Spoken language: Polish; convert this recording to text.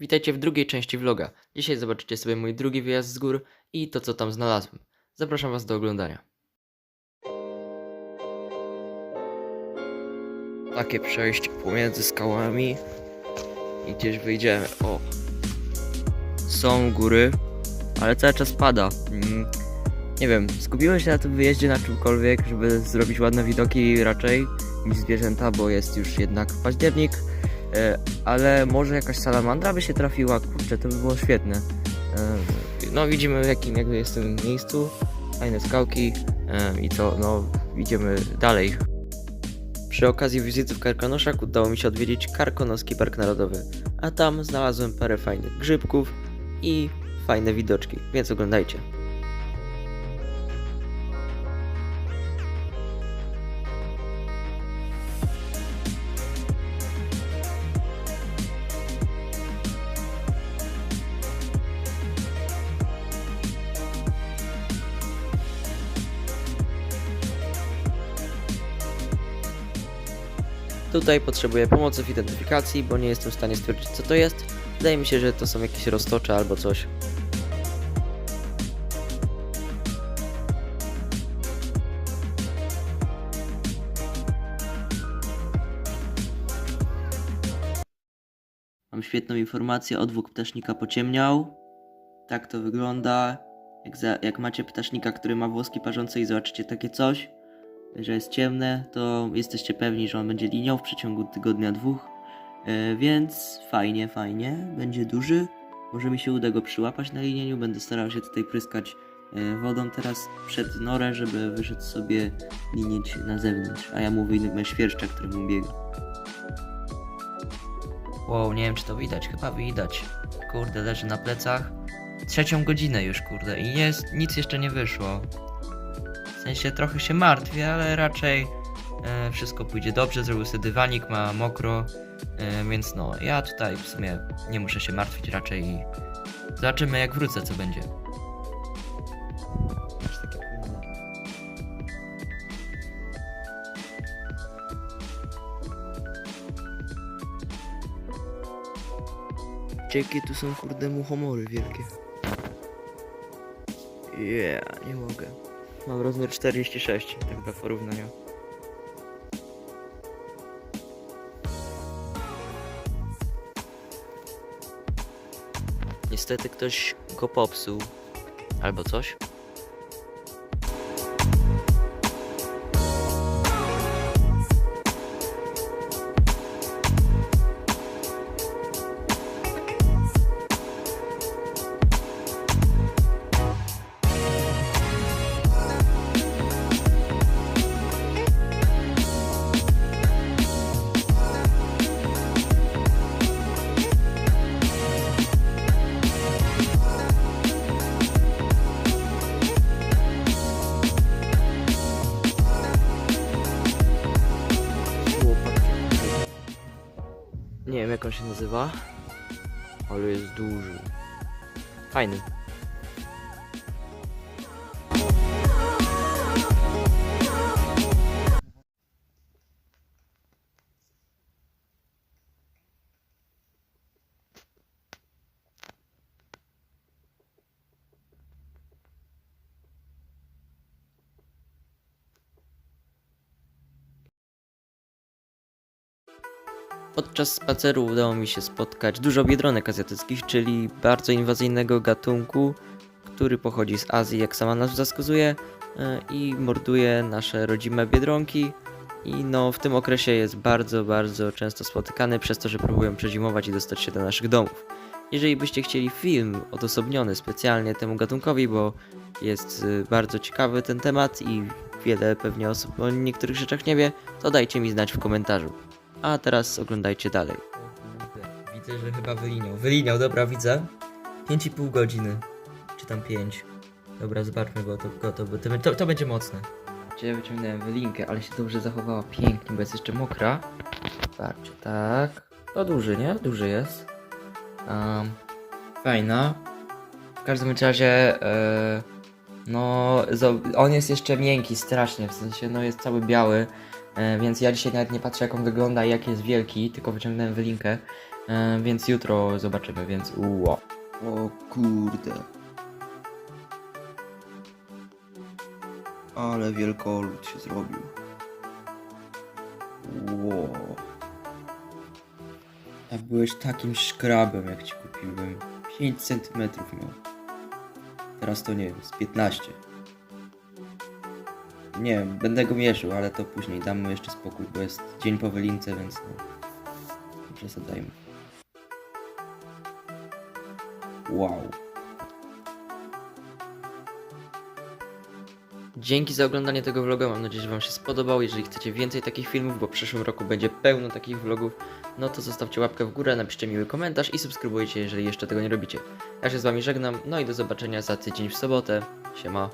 Witajcie w drugiej części vloga. Dzisiaj zobaczycie sobie mój drugi wyjazd z gór i to co tam znalazłem. Zapraszam was do oglądania. Takie przejście pomiędzy skałami i gdzieś wyjdziemy. O! Są góry, ale cały czas pada. Mm, Nie wiem, skupiłem się na tym wyjeździe na czymkolwiek, żeby zrobić ładne widoki raczej niż zwierzęta, bo jest już jednak październik. E, ale może jakaś salamandra by się trafiła, kurczę, to by było świetne. E, No widzimy w jakim jakby jest tym miejscu, fajne skałki e, i co, no idziemy dalej. Przy okazji wizyty w Karkonoszach udało mi się odwiedzić Karkonoski Park Narodowy, a tam znalazłem parę fajnych grzybków i fajne widoczki, więc oglądajcie. Tutaj potrzebuję pomocy w identyfikacji, bo nie jestem w stanie stwierdzić co to jest. Wydaje mi się, że to są jakieś roztocze albo coś. Mam świetną informację, odwłok ptasznika pociemniał. Tak to wygląda. Jak, za, jak macie ptasznika, który ma włoski parzące i zobaczycie takie coś, że jest ciemne, to jesteście pewni, że on będzie linią w przeciągu tygodnia, dwóch. E, więc fajnie, fajnie, będzie duży. Może mi się uda go przyłapać na linieniu. Będę starał się tutaj pryskać e, wodą teraz przed norę, żeby wyszedł sobie linieć na zewnątrz. A ja mu wyjmę świerszcza, który mu biega. Wow, nie wiem czy to widać, chyba widać. Kurde, leży na plecach. Trzecią godzinę już, kurde, i jest, nic jeszcze nie wyszło. W sensie trochę się martwię, ale raczej e, wszystko pójdzie dobrze. Zrobił sobie dywanik, ma mokro, e, więc no, ja tutaj w sumie nie muszę się martwić raczej i zobaczymy jak wrócę, co będzie. Jakie tu są kurde muchomory wielkie. Yeah, nie mogę. Mam rozmiar 46, tak dla porównania. Niestety ktoś go popsuł. Albo coś. Nie wiem jak on się nazywa, ale jest duży. Fajny. Podczas spaceru udało mi się spotkać dużo biedronek azjatyckich, czyli bardzo inwazyjnego gatunku, który pochodzi z Azji, jak sama nazwa wskazuje, e, i morduje nasze rodzime biedronki. I no, w tym okresie jest bardzo, bardzo często spotykany przez to, że próbują przezimować i dostać się do naszych domów. Jeżeli byście chcieli film odosobniony specjalnie temu gatunkowi, bo jest y, bardzo ciekawy ten temat i wiele pewnie osób o niektórych rzeczach nie wie, to dajcie mi znać w komentarzu. A teraz oglądajcie dalej. Widzę, że chyba wyliniał. Wyliniał, dobra, widzę. 5,5 godziny. Czy tam 5. Dobra, zobaczmy, bo to gotowe. To, to, to będzie mocne. Gdzie wyciągnąłem wylinkę, ale się dobrze zachowała pięknie, bo jest jeszcze mokra. Patrzcie, tak. To duży, nie? Duży jest. Um, fajna. W każdym razie, e, no, on jest jeszcze miękki strasznie, w sensie, no jest cały biały. E, więc ja dzisiaj nawet nie patrzę jak on wygląda i jaki jest wielki, tylko wyciągnąłem wylinkę. E, więc jutro zobaczymy, więc uło. O kurde. Ale wielkolud się zrobił. Ło. A byłeś takim szkrabem, jak ci kupiłem. 5 cm miał. Teraz to nie wiem, z 15. Nie będę go mierzył, ale to później. Dam mu jeszcze spokój, bo jest dzień po wylince, więc no. Przesadajmy. Wow. Dzięki za oglądanie tego vloga, mam nadzieję, że Wam się spodobał. Jeżeli chcecie więcej takich filmów, bo w przyszłym roku będzie pełno takich vlogów, no to zostawcie łapkę w górę, napiszcie miły komentarz i subskrybujcie, jeżeli jeszcze tego nie robicie. Ja się z Wami żegnam, no i do zobaczenia za tydzień w sobotę. Siema.